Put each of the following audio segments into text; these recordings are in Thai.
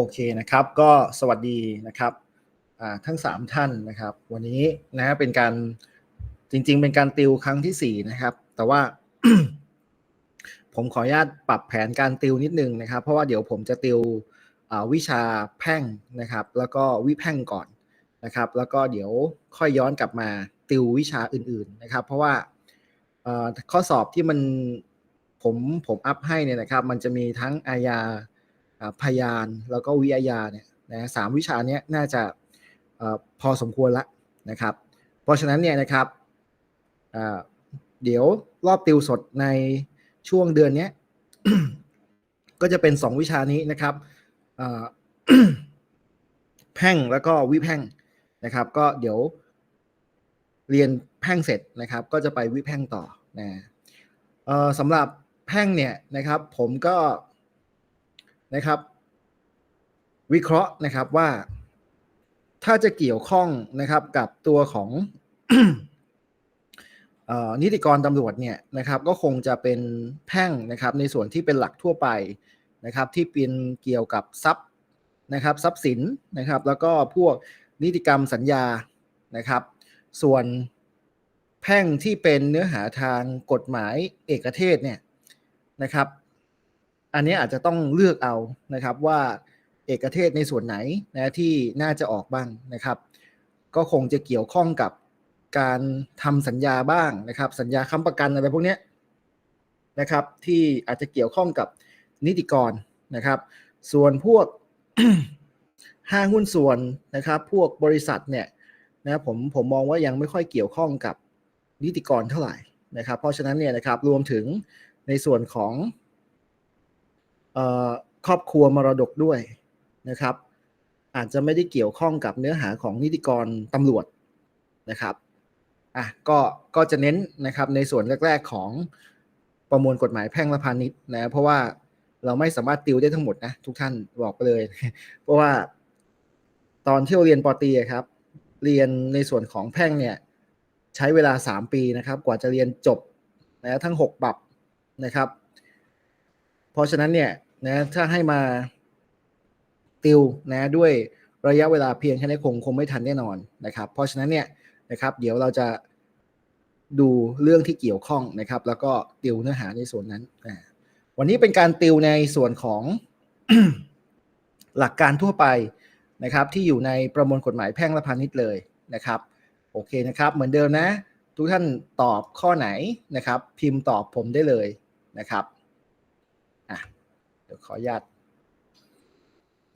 โอเคนะครับ ก็สวัสดีนะครับทั้งสามท่านนะครับ วันนี้นะเป็นการจริง ๆ เป็นการติวครั้งที่สี่นะครับ แต่ว่า ผมขออนุญาตปรับแผนการติวนิดนึงนะครับ เพราะว่าเดี๋ยวผมจะติววิชาแพ่งนะครับ แล้วก็วิแพ่งก่อนนะครับ แล้วก็เดี๋ยวค่อยย้อนกลับมาติววิชาอื่น ๆนะครับ เพราะว่าข้อสอบที่มันผมผมอัพให้เนี่ยนะครับ มันจะมีทั้งอาญา พยานแล้วก็วิทยาเนี่ยนะสามวิชานี้น่าจะออพอสมควรละนะครับ เพราะฉะนั้นเนี่ยนะครับเดี๋ยวรอบติวสดในช่วงเดือนนี้ก็จะเป็นสองวิชานี้นะครับแพ่งแล้วก็วิแพ่งนะครับ ก็เดี๋ยวเรียนแพ่งเสร็จนะครับ ก็จะไปวิแพ่งต่อนะออสำหรับแพ่งเนี่ยนะครับ ผมก็ นะครับ วิเคราะห์นะครับว่าถ้าจะเกี่ยวข้องนะครับกับตัวของออนิติกรตำรวจเนี่ยนะครับก็คงจะเป็นแพ่งนะครับในส่วนที่เป็นหลักทั่วไปนะครับที่เป็นเกี่ยวกับทรัพย์นะครับทรัพย์สินนะครับแล้วก็พวกนิติกรรมสัญญานะครับ ส่วนแพ่งที่เป็นเนื้อหาทางกฎหมายเอกเทศเนี่ยนะครับ อันนี้อาจจะต้องเลือกเอานะครับว่าเอกเทศในส่วนไหนนะที่น่าจะออกบ้างนะครับ ก็คงจะเกี่ยวข้องกับการทำสัญญาบ้างนะครับ สัญญาค้ำประกันอะไรพวกนี้นะครับ ที่อาจจะเกี่ยวข้องกับนิติกรนะครับ ส่วนพวกห้างหุ้นส่วนนะครับ พวกบริษัทเนี่ยนะผมผมมองว่ายังไม่ค่อยเกี่ยวข้องกับนิติกรเท่าไหร่นะครับ เพราะฉะนั้นเนี่ยนะครับรวมถึงในส่วนของ ครอบครัวมรดกด้วยนะครับ อาจจะไม่ได้เกี่ยวข้องกับเนื้อหาของนิติกรตำรวจนะครับอะก็ก็จะเน้นนะครับในส่วนแรก ๆของประมวลกฎหมายแพ่งและพาณิชย์นะเพราะว่าเราไม่สามารถติวได้ทั้งหมดนะทุกท่านบอกไปเลย เพราะว่าตอนที่เราเรียนปอตีครับ เรียนในส่วนของแพ่งเนี่ยใช้เวลา 3 ปีนะครับ กว่าจะเรียนจบนะทั้ง 6 บับนะครับ เพราะฉะนั้นเนี่ย นะ ถ้าให้มาติวนะด้วยระยะเวลาเพียงแค่นี้คงคงไม่ทันแน่นอนนะครับ เพราะฉะนั้นเนี่ยนะครับ เดี๋ยวเราจะดูเรื่องที่เกี่ยวข้องนะครับ แล้วก็ติวเนื้อหาในส่วนนั้น วันนี้เป็นการติวในส่วนของหลักการทั่วไปนะครับ ที่อยู่ในประมวลกฎหมายแพ่งและพาณิชย์เลยนะครับ โอเคนะครับ เหมือนเดิมนะ ทุกท่านตอบข้อไหนนะครับ พิมพ์ตอบผมได้เลยนะครับ เดี๋ยวขออนุญาต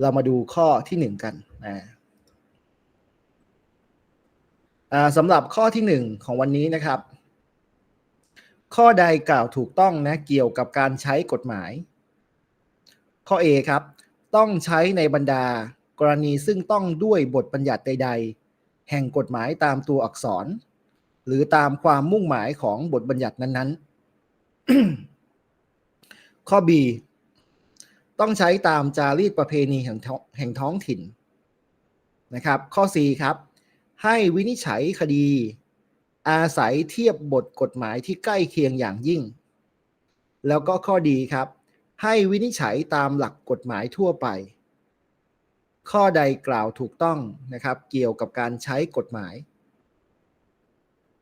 เรามาดูข้อที่หนึ่งกันนะสำหรับข้อที่หนึ่งของวันนี้นะครับ ข้อใดกล่าวถูกต้องนะเกี่ยวกับการใช้กฎหมาย ข้อ A ครับ ต้องใช้ในบรรดากรณีซึ่งต้องด้วยบทบัญญัติใด ๆ แห่งกฎหมายตามตัวอักษร หรือตามความมุ่งหมายของบทบัญญัตินั้นๆ ข้อ B ต้องใช้ตามจารีตประเพณีแห่งท้องแห่งท้องถิ่นนะครับ ข้อ C ครับ ให้วินิจฉัยคดี อาศัยเทียบบทกฎหมายที่ใกล้เคียงอย่างยิ่ง แล้วก็ข้อดีครับ ให้วินิจฉัยตามหลักกฎหมายทั่วไป ข้อใดกล่าวถูกต้องนะครับ เกี่ยวกับการใช้กฎหมาย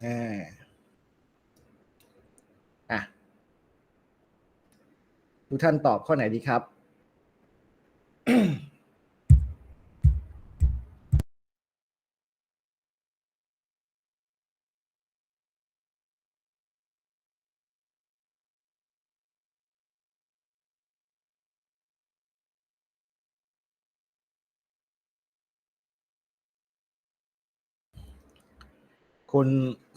อ่าอะทุกท่านตอบข้อไหนดีครับ คุณ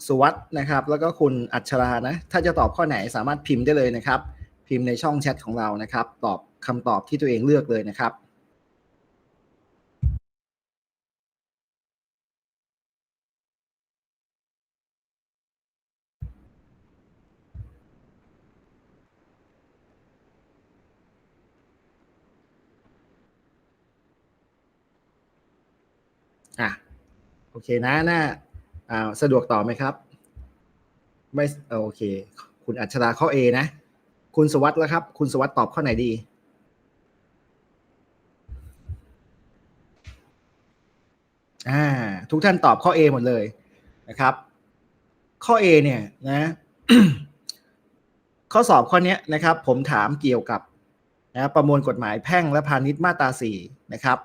สุวัสด์นะครับ แล้วก็คุณอัชรานะ ถ้าจะตอบข้อไหนสามารถพิมพ์ได้เลยนะครับ พิมพ์ในช่องแชทของเรานะครับ ตอบ คำตอบที่ตัวเองเลือกเลยนะครับอะโอเคนะน่าอ่าสะดวกต่อไหมครับ ไม่โอเค คุณอัชราข้อ A นะ คุณสวัสด์แล้วครับ คุณสวัสด์ตอบข้อไหนดี อ่าทุกท่านตอบข้อ A หมดเลยนะครับ ข้อ A เนี่ยนะข้อสอบข้อนี้นะครับ ผมถามเกี่ยวกับนะประมวลกฎหมายแพ่งและพาณิชย์มาตรา4นะครับ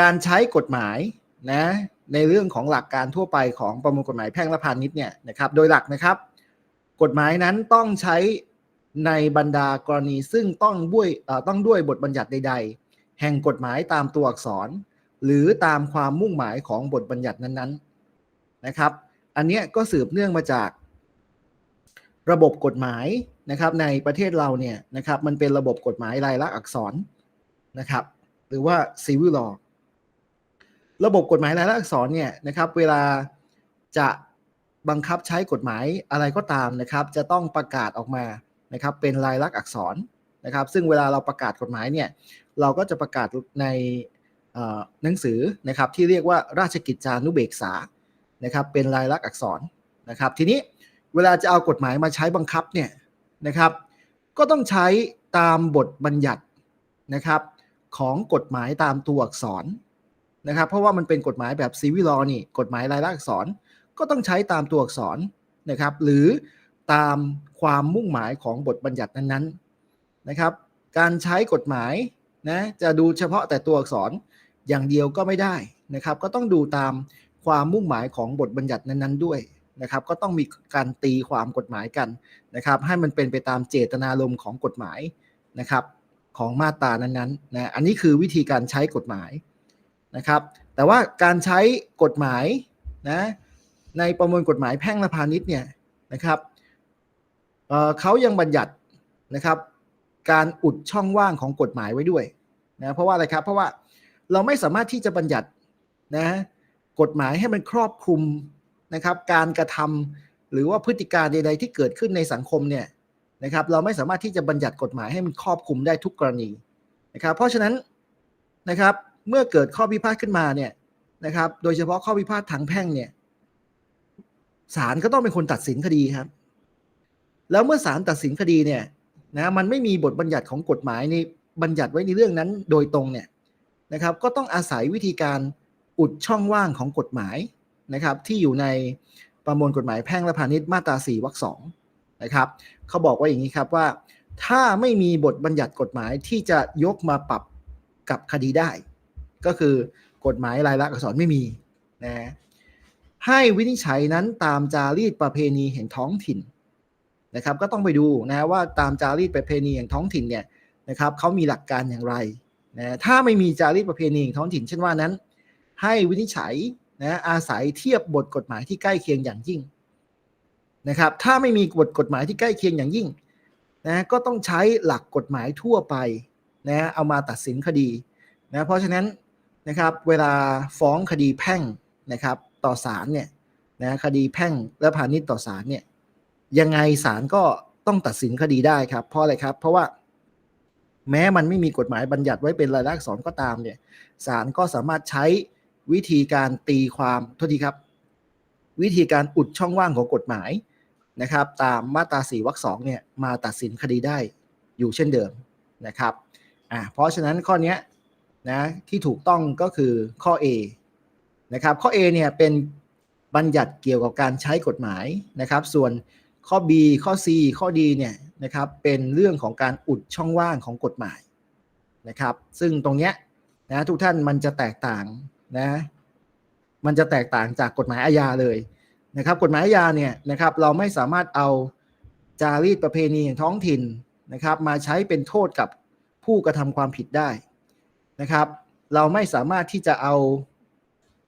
การใช้กฎหมายนะในเรื่องของหลักการทั่วไปของประมวลกฎหมายแพ่งและพาณิชย์เนี่ยนะครับ โดยหลักนะครับ กฎหมายนั้นต้องใช้ในบรรดากรณีซึ่งต้องด้วยต้องด้วยบทบัญญัติใด ๆ แห่งกฎหมายตามตัวอักษร หรือตามความมุ่งหมายของบทบัญญัตินั้นๆนะครับ อันเนี้ยก็สืบเนื่องมาจากระบบกฎหมายนะครับในประเทศเราเนี่ยนะครับมันเป็นระบบกฎหมายลายลักษณ์อักษรนะครับ หรือว่า civil law ระบบกฎหมายลายลักษณ์อักษรเนี่ยนะครับเวลาจะบังคับใช้กฎหมายอะไรก็ตามนะครับ จะต้องประกาศออกมานะครับเป็นลายลักษณ์อักษรนะครับ ซึ่งเวลาเราประกาศกฎหมายเนี่ยเราก็จะประกาศใน หนังสือนะครับที่เรียกว่าราชกิจจานุเบกษานะครับเป็นลายลักษณ์อักษรนะครับ ทีนี้เวลาจะเอากฎหมายมาใช้บังคับเนี่ยนะครับ ก็ต้องใช้ตามบทบัญญัตินะครับของกฎหมายตามตัวอักษรนะครับ เพราะว่ามันเป็นกฎหมายแบบซีวิลอนี่กฎหมายลายลักษณ์อักษรก็ต้องใช้ตามตัวอักษรนะครับ หรือตามความมุ่งหมายของบทบัญญัตินั้นๆนะครับ การใช้กฎหมายนะจะดูเฉพาะแต่ตัวอักษร อย่างเดียวก็ไม่ได้นะครับ ก็ต้องดูตามความมุ่งหมายของบทบัญญัตินั้นๆด้วยนะครับ ก็ต้องมีการตีความกฎหมายกันนะครับ ให้มันเป็นไปตามเจตนารมณ์ของกฎหมายนะครับ ของมาตรานั้นๆนะอันนี้คือวิธีการใช้กฎหมายนะครับ แต่ว่าการใช้กฎหมายนะในประมวลกฎหมายแพ่งและพาณิชย์เนี่ยนะครับเเขายังบัญญัตินะครับ การอุดช่องว่างของกฎหมายไว้ด้วยนะเพราะว่าอะไรครับเพราะว่า เราไม่สามารถที่จะบัญญัตินะกฎหมายให้มันครอบคลุมนะครับการกระทำหรือว่าพฤติการใด ๆ ที่เกิดขึ้นในสังคมเนี่ยนะครับเราไม่สามารถที่จะบัญญัติกฎหมายให้มันครอบคลุมได้ทุกกรณีนะครับเพราะฉะนั้นนะครับเมื่อเกิดข้อพิพาทขึ้นมาเนี่ยนะครับโดยเฉพาะข้อพิพาททางแพ่งเนี่ยศาลก็ต้องเป็นคนตัดสินคดีครับ แล้วเมื่อศาลตัดสินคดีเนี่ยนะมันไม่มีบทบัญญัติของกฎหมายในบัญญัติไว้ในเรื่องนั้นโดยตรงเนี่ย นะครับ ก็ต้องอาศัยวิธีการอุดช่องว่างของกฎหมายนะครับที่อยู่ในประมวลกฎหมายแพ่งและพาณิชย์มาตรา 4วรรคสองนะครับเขาบอกว่าอย่างนี้ครับว่าถ้าไม่มีบทบัญญัติกฎหมายที่จะยกมาปรับกับคดีได้ ก็คือกฎหมายรายลักษณ์อักษรไม่มีนะให้วินิจฉัยนั้นตามจารีตประเพณีแห่งท้องถิ่นนะครับ ก็ต้องไปดูนะว่าตามจารีตประเพณีแห่งท้องถิ่นเนี่ยนะครับเขามีหลักการอย่างไร นะถ้าไม่มีจารีตประเพณีแห่งท้องถิ่นเช่นว่านั้น ให้วินิจฉัยนะอาศัยเทียบบทกฎหมายที่ใกล้เคียงอย่างยิ่งนะครับถ้าไม่มีบทกฎหมายที่ใกล้เคียงอย่างยิ่งนะก็ต้องใช้หลักกฎหมายทั่วไปนะเอามาตัดสินคดีนะเพราะฉะนั้นนะครับเวลาฟ้องคดีแพ่งนะครับต่อศาลเนี่ยนะคดีแพ่งและพาณิชย์ต่อศาลเนี่ยยังไงศาลก็ต้องตัดสินคดีได้ครับเพราะอะไรครับ เพราะว่า แม้มันไม่มีกฎหมายบัญญัติไว้เป็นรายลักษณ์อักษรก็ตามเนี่ยศาลก็สามารถใช้วิธีการตีความโทษทีครับ วิธีการอุดช่องว่างของกฎหมายนะครับ ตามมาตราสี่วรรคสองเนี่ยมาตัดสินคดีได้อยู่เช่นเดิมนะครับอ่าเพราะฉะนั้นข้อนี้นะที่ถูกต้องก็คือข้อ A นะครับข้อ A เนี่ยเป็นบัญญัติเกี่ยวกับการใช้กฎหมายนะครับ ส่วนข้อ B ข้อ C ข้อ D เนี่ย นะครับเป็นเรื่องของการอุดช่องว่างของกฎหมายนะครับ ซึ่งตรงเนี้ยนะทุกท่านมันจะแตกต่างนะมันจะแตกต่างจากกฎหมายอาญาเลยนะครับกฎหมายอาญาเนี่ยนะครับเราไม่สามารถเอาจารีตประเพณีแห่งท้องถิ่นนะครับมาใช้เป็นโทษกับผู้กระทำความผิดได้นะครับ เราไม่สามารถที่จะเอา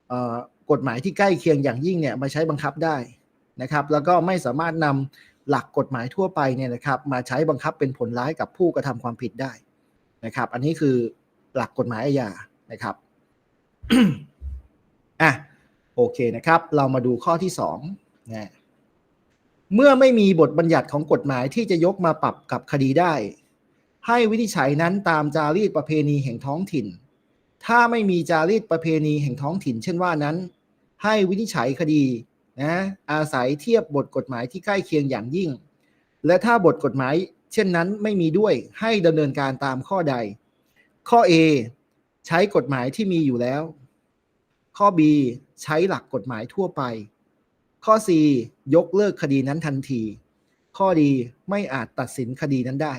เอ่อกฎหมายที่ใกล้เคียงอย่างยิ่งเนี่ยมาใช้บังคับได้นะครับ แล้วก็ไม่สามารถนำ หลักกฎหมายทั่วไปเนี่ยนะครับมาใช้บังคับเป็นผลร้ายกับผู้กระทำความผิดได้นะครับ อันนี้คือหลักกฎหมายอาญานะครับอะโอเคนะครับ เรามาดูข้อที่สองนะเมื่อไม่มีบทบัญญัติของกฎหมายที่จะยกมาปรับกับคดีได้ ให้วินิจฉัยนั้นตามจารีตประเพณีแห่งท้องถิ่น ถ้าไม่มีจารีตประเพณีแห่งท้องถิ่น เช่นว่านั้น ให้วินิจฉัยคดี นะอาศัยเทียบบทกฎหมายที่ใกล้เคียงอย่างยิ่ง และถ้าบทกฎหมาย เช่นนั้นไม่มีด้วยให้ดำเนินการตามข้อใด ข้อ A ใช้กฎหมายที่มีอยู่แล้ว ข้อ B ใช้หลักกฎหมายทั่วไป ข้อ C ยกเลิกคดีนั้นทันที ข้อดีไม่อาจตัดสินคดีนั้นได้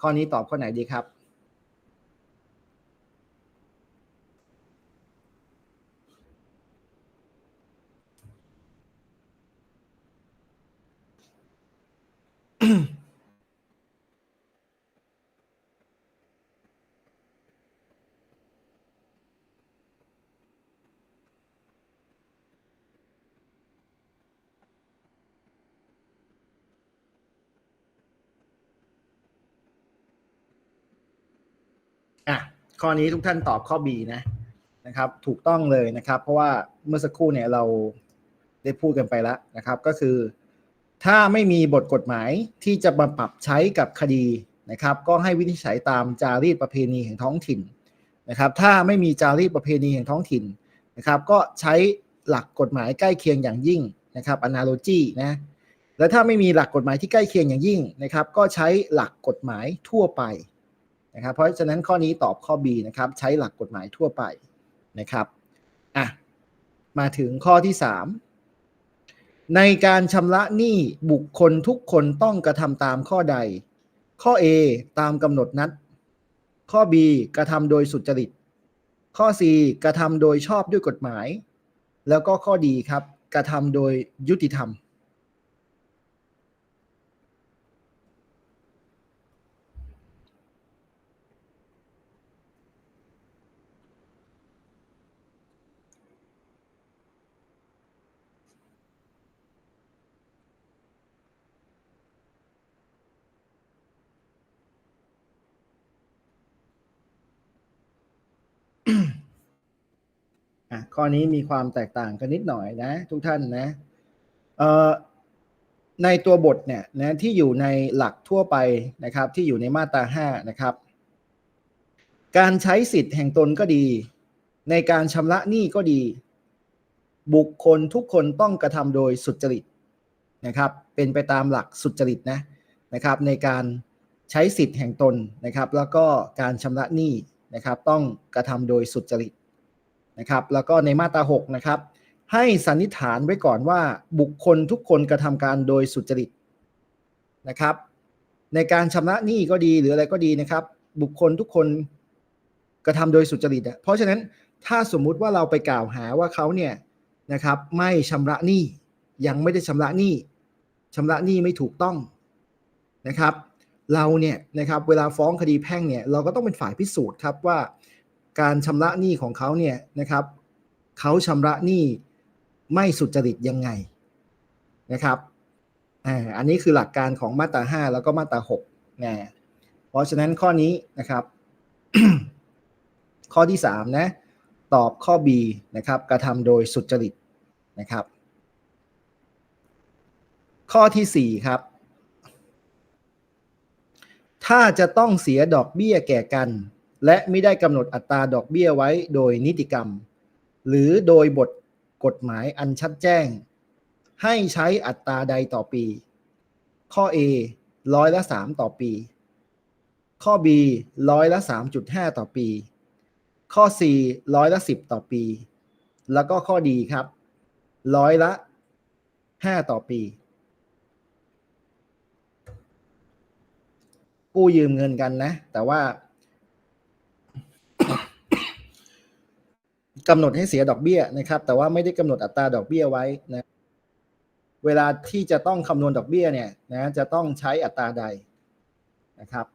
ข้อนี้ตอบข้อไหนดีครับ อะข้อนี้ทุกท่านตอบข้อ B นะนะครับ ถูกต้องเลยนะครับ เพราะว่าเมื่อสักครู่เนี่ยเราได้พูดกันไปแล้วนะครับ ก็คือ ถ้าไม่มีบทกฎหมายที่จะมาปรับใช้กับคดีนะครับ ก็ให้วินิจฉัยตามจารีตประเพณีแห่งท้องถิ่นนะครับ ถ้าไม่มีจารีตประเพณีแห่งท้องถิ่นนะครับ ก็ใช้หลักกฎหมายใกล้เคียงอย่างยิ่งนะครับ analogy นะและถ้าไม่มีหลักกฎหมายที่ใกล้เคียงอย่างยิ่งนะครับ ก็ใช้หลักกฎหมายทั่วไปนะครับ เพราะฉะนั้นข้อนี้ตอบข้อ B นะครับ ใช้หลักกฎหมายทั่วไปนะครับอะมาถึงข้อที่ 3 ในการชำระหนี้บุคคลทุกคนต้องกระทำตามข้อใด ข้อ A ตามกำหนดนัด ข้อ B กระทำโดยสุจริต ข้อ C กระทำโดยชอบด้วยกฎหมาย แล้วก็ข้อดีครับ กระทำโดยยุติธรรม อะข้อนี้มีความแตกต่างกันนิดหน่อยนะ ทุกท่านนะเอ่อในตัวบทเนี่ยนะที่อยู่ในหลักทั่วไปนะครับ ที่อยู่ในมาตราห้านะครับ การใช้สิทธิ์แห่งตนก็ดี ในการชำระหนี้ก็ดี บุคคลทุกคนต้องกระทำโดยสุจริตนะครับ เป็นไปตามหลักสุจริตนะนะครับ ในการใช้สิทธิ์แห่งตนนะครับ แล้วก็การชำระหนี้ นะครับต้องกระทำโดยสุจริตนะครับแล้วก็ในมาตรา6นะครับให้สันนิษฐานไว้ก่อนว่าบุคคลทุกคนกระทำการโดยสุจริตนะครับ ในการชำระหนี้ก็ดีหรืออะไรก็ดีนะครับ บุคคลทุกคนกระทำโดยสุจริตเพราะฉะนั้นถ้าสมมุติว่าเราไปกล่าวหาว่าเขาเนี่ยนะครับไม่ชำระหนี้ยังไม่ได้ชำระหนี้ชำระหนี้ไม่ถูกต้องนะครับ เราเนี่ยนะครับเวลาฟ้องคดีแพ่งเนี่ยเราก็ต้องเป็นฝ่ายพิสูจน์ครับว่า การชำระหนี้ของเขาเนี่ยนะครับเขาชำระหนี้ไม่สุจริตยังไงนะครับอันนี้คือหลักการของมาตรา 5 แล้วก็มาตรา6นะเพราะฉะนั้นข้อนี้นะครับ ข้อที่3นะตอบข้อ B นะครับกระทำโดยสุจริตนะครับ ข้อที่ 4 ครับ ถ้าจะต้องเสียดอกเบี้ยแก่กัน และไม่ได้กำหนดอัตราดอกเบี้ยไว้โดยนิติกรรม หรือโดยบทกฎหมายอันชัดแจ้ง ให้ใช้อัตราใดต่อปี ข้อ A ร้อยละ 3 ต่อปี ข้อ B ร้อยละ 3.5 ต่อปี ข้อ C ร้อยละ 10 ต่อปี แล้วก็ข้อดีครับร้อยละ 5 ต่อปี กู้ยืมเงินกันนะ แต่ว่ากำหนดให้เสียดอกเบี้ยนะครับ แต่ว่าไม่ได้กำหนดอัตราดอกเบี้ยไว้นะ เวลาที่จะต้องคำนวณดอกเบี้ยเนี่ยนะจะต้องใช้อัตราใดนะครับ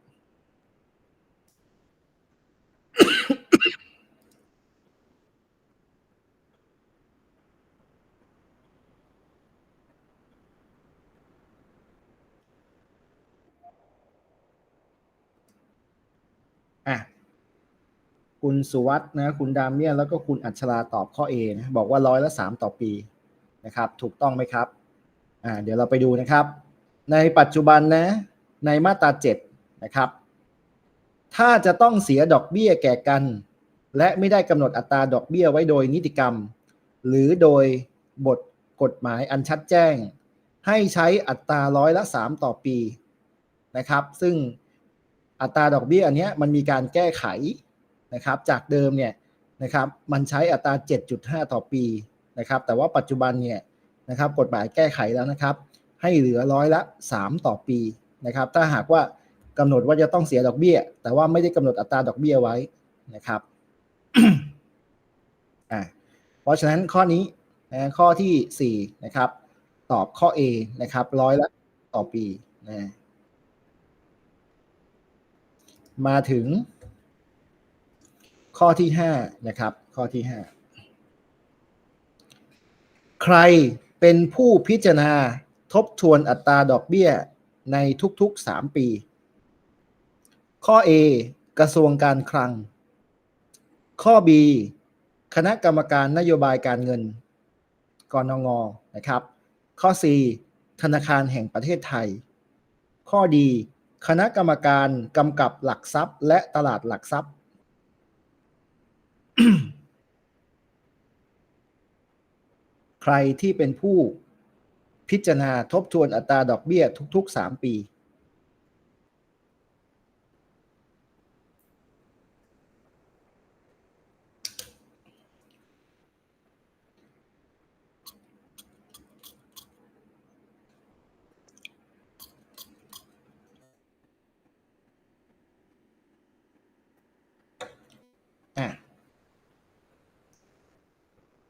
อะคุณสุวัสด์นะ คุณดามเมียนแล้วก็คุณอัชราตอบข้อ A นะบอกว่าร้อยละสามต่อปีนะครับ ถูกต้องไหมครับ อ่า เดี๋ยวเราไปดูนะครับ ในปัจจุบันนะ ในมาตราเจ็ดนะครับ ถ้าจะต้องเสียดอกเบี้ยแก่กัน และไม่ได้กำหนดอัตราดอกเบี้ยไว้โดยนิติกรรม หรือโดยบทกฎหมายอันชัดแจ้ง ให้ใช้อัตราร้อยละสามต่อปีนะครับ ซึ่ง อัตราดอกเบี้ยอันนี้มันมีการแก้ไขนะครับ จากเดิมเนี่ยนะครับ มันใช้อัตรา 7.5 ต่อปีนะครับ แต่ว่าปัจจุบันเนี่ยนะครับ กฎหมายแก้ไขแล้วนะครับ ให้เหลือร้อยละ 3 ต่อปีนะครับ ถ้าหากว่ากำหนดว่าจะต้องเสียดอกเบี้ย แต่ว่าไม่ได้กำหนดอัตราดอกเบี้ยไว้นะครับอ่าเพราะฉะนั้นข้อนี้นะข้อที่ 4 นะครับ ตอบข้อ A นะครับร้อยละต่อปีนะ มาถึง ข้อที่5นะครับ ข้อที่5ใครเป็นผู้พิจารณาทบทวนอัตราดอกเบี้ยในทุกๆ 3 ปี ข้อ A กระทรวงการคลัง ข้อ B คณะกรรมการนโยบายการเงิน กนง นะครับ ข้อ C ธนาคารแห่งประเทศไทย ข้อ D คณะกรรมการกำกับหลักทรัพย์ และตลาดหลักทรัพย์ ใครที่เป็นผู้พิจารณาทบทวนอัตราดอกเบี้ยทุก ๆ 3 ปี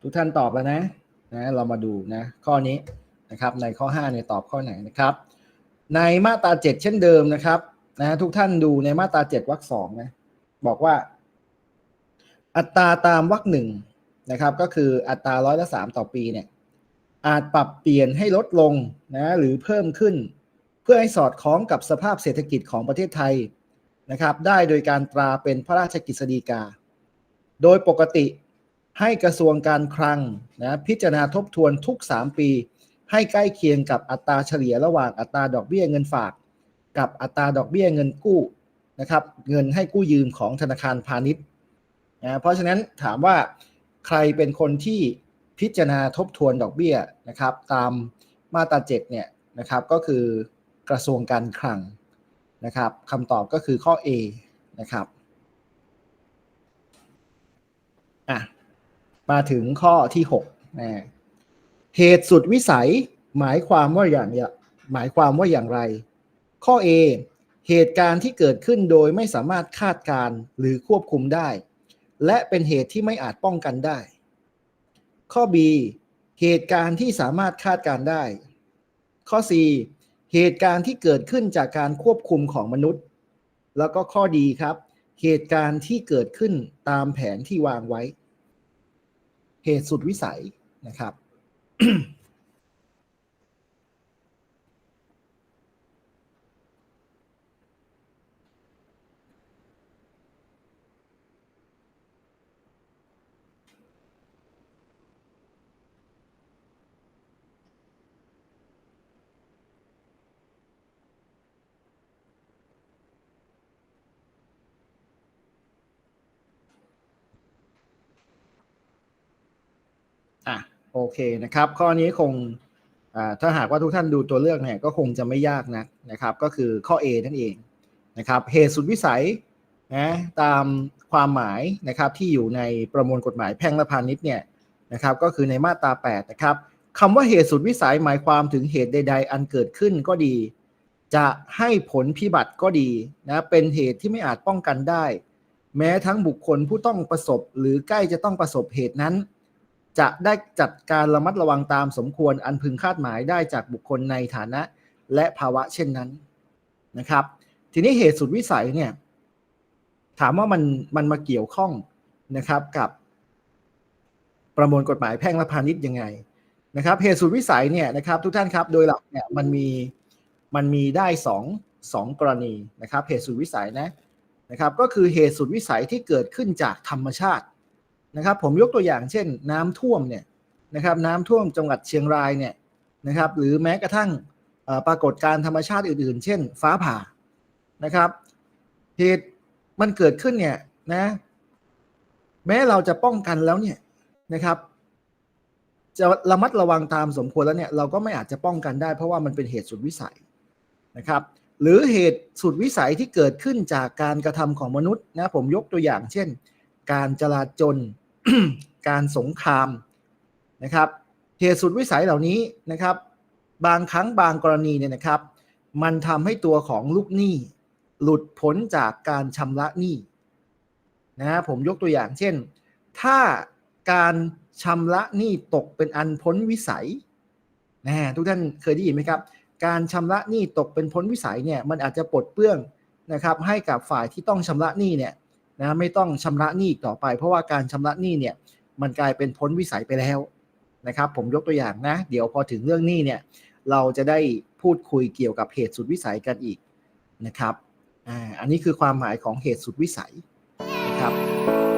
ทุกท่านตอบแล้วนะนะเรามาดูนะข้อนี้นะครับในข้อ5เนี่ยตอบข้อไหนนะครับ ในมาตรา7เช่นเดิมนะครับนะทุกท่านดูในมาตรา7วรรคสองนะบอกว่า อัตราตามวรรคหนึ่งนะครับก็คืออัตราร้อยละสามต่อปีเนี่ยอาจปรับเปลี่ยนให้ลดลงนะหรือเพิ่มขึ้น เพื่อให้สอดคล้องกับสภาพเศรษฐกิจของประเทศไทยนะครับ ได้โดยการตราเป็นพระราชกฤษฎีกา โดยปกติ ให้กระทรวงการคลังนะพิจารณาทบทวนทุก 3 ปี ให้ใกล้เคียงกับอัตราเฉลี่ยระหว่างอัตราดอกเบี้ยเงินฝาก กับอัตราดอกเบี้ยเงินกู้นะครับเงินให้กู้ยืมของธนาคารพาณิชย์นะเพราะฉะนั้นถามว่าใครเป็นคนที่พิจารณาทบทวนดอกเบี้ยนะครับตามมาตรา7เนี่ยนะครับก็คือกระทรวงการคลังนะครับคำตอบก็คือข้อ A นะครับอะ มาถึงข้อที่6นะเหตุสุดวิสัยหมายความว่าอย่างหมายความว่าอย่างไร ข้อ A เหตุการณ์ที่เกิดขึ้นโดยไม่สามารถคาดการณ์หรือควบคุมได้ และเป็นเหตุที่ไม่อาจป้องกันได้ ข้อ B เหตุการณ์ที่สามารถคาดการณ์ได้ ข้อ C เหตุการณ์ที่เกิดขึ้นจากการควบคุมของมนุษย์ แล้วก็ข้อดีครับ เหตุการณ์ที่เกิดขึ้นตามแผนที่วางไว้ เหตุสุดวิสัยนะครับ อะ โอเคนะครับ ข้อนี้คงถ้าหากว่าทุกท่านดูตัวเลือกเนี่ยก็คงจะไม่ยากนะนะครับ ก็คือข้อ A นั่นเองนะครับเหตุสุดวิสัยนะตามความหมายนะครับที่อยู่ในประมวลกฎหมายแพ่งและพาณิชย์เนี่ยนะครับก็คือในมาตรา 8 นะครับคำว่าเหตุสุดวิสัยหมายความถึงเหตุใด ๆ อันเกิดขึ้นก็ดี จะให้ผลพิบัติก็ดีนะเป็นเหตุที่ไม่อาจป้องกันได้ แม้ทั้งบุคคลผู้ต้องประสบหรือใกล้จะต้องประสบเหตุนั้น จะได้จัดการระมัดระวังตามสมควรอันพึงคาดหมายได้จากบุคคลในฐานะและภาวะเช่นนั้นนะครับ ทีนี้เหตุสุดวิสัยเนี่ย ถามว่ามันมันมาเกี่ยวข้องนะครับกับ ประมวลกฎหมายแพ่งและพาณิชย์ยังไงนะครับ เหตุสุดวิสัยเนี่ยนะครับ ทุกท่านครับ โดยหลักเนี่ยมันมีมันมีได้สองสองกรณีนะครับ เหตุสุดวิสัยนะนะครับ ก็คือเหตุสุดวิสัยที่เกิดขึ้นจากธรรมชาติ นะครับผมยกตัวอย่างเช่น น้ำท่วมเนี่ยนะครับน้ำท่วมจังหวัดเชียงรายเนี่ยนะครับหรือแม้กระทั่งปรากฏการธรรมชาติอื่นๆ เช่น ฟ้าผ่านะครับเหตุมันเกิดขึ้นเนี่ยนะแม้เราจะป้องกันแล้วเนี่ยนะครับ จะระมัดระวังตามสมควรแล้วเนี่ยเราก็ไม่อาจจะป้องกันได้ เพราะว่ามันเป็นเหตุสุดวิสัยนะครับ หรือเหตุสุดวิสัยที่เกิดขึ้นจากการกระทำของมนุษย์นะผมยกตัวอย่างเช่น การจลาจล การสงครามนะครับเหตุสุดวิสัยเหล่านี้นะครับ บางครั้งบางกรณีเนี่ยนะครับ มันทำให้ตัวของลูกหนี้ หลุดพ้นจากการชำระหนี้นะผมยกตัวอย่างเช่น ถ้าการชำระหนี้ตกเป็นอันพ้นวิสัยนะทุกท่านเคยได้ยินไหมครับ การชำระหนี้ตกเป็นพ้นวิสัยเนี่ยมันอาจจะปลดเปลื้องนะครับให้กับฝ่ายที่ต้องชำระหนี้เนี่ย นะไม่ต้องชำระหนี้ต่อไป เพราะว่าการชำระหนี้เนี่ยมันกลายเป็นพ้นวิสัยไปแล้วนะครับผมยกตัวอย่างนะ เดี๋ยวพอถึงเรื่องหนี้เนี่ยเราจะได้พูดคุยเกี่ยวกับเหตุสุดวิสัยกันอีกนะครับอ่าอันนี้คือความหมายของเหตุสุดวิสัยนะครับ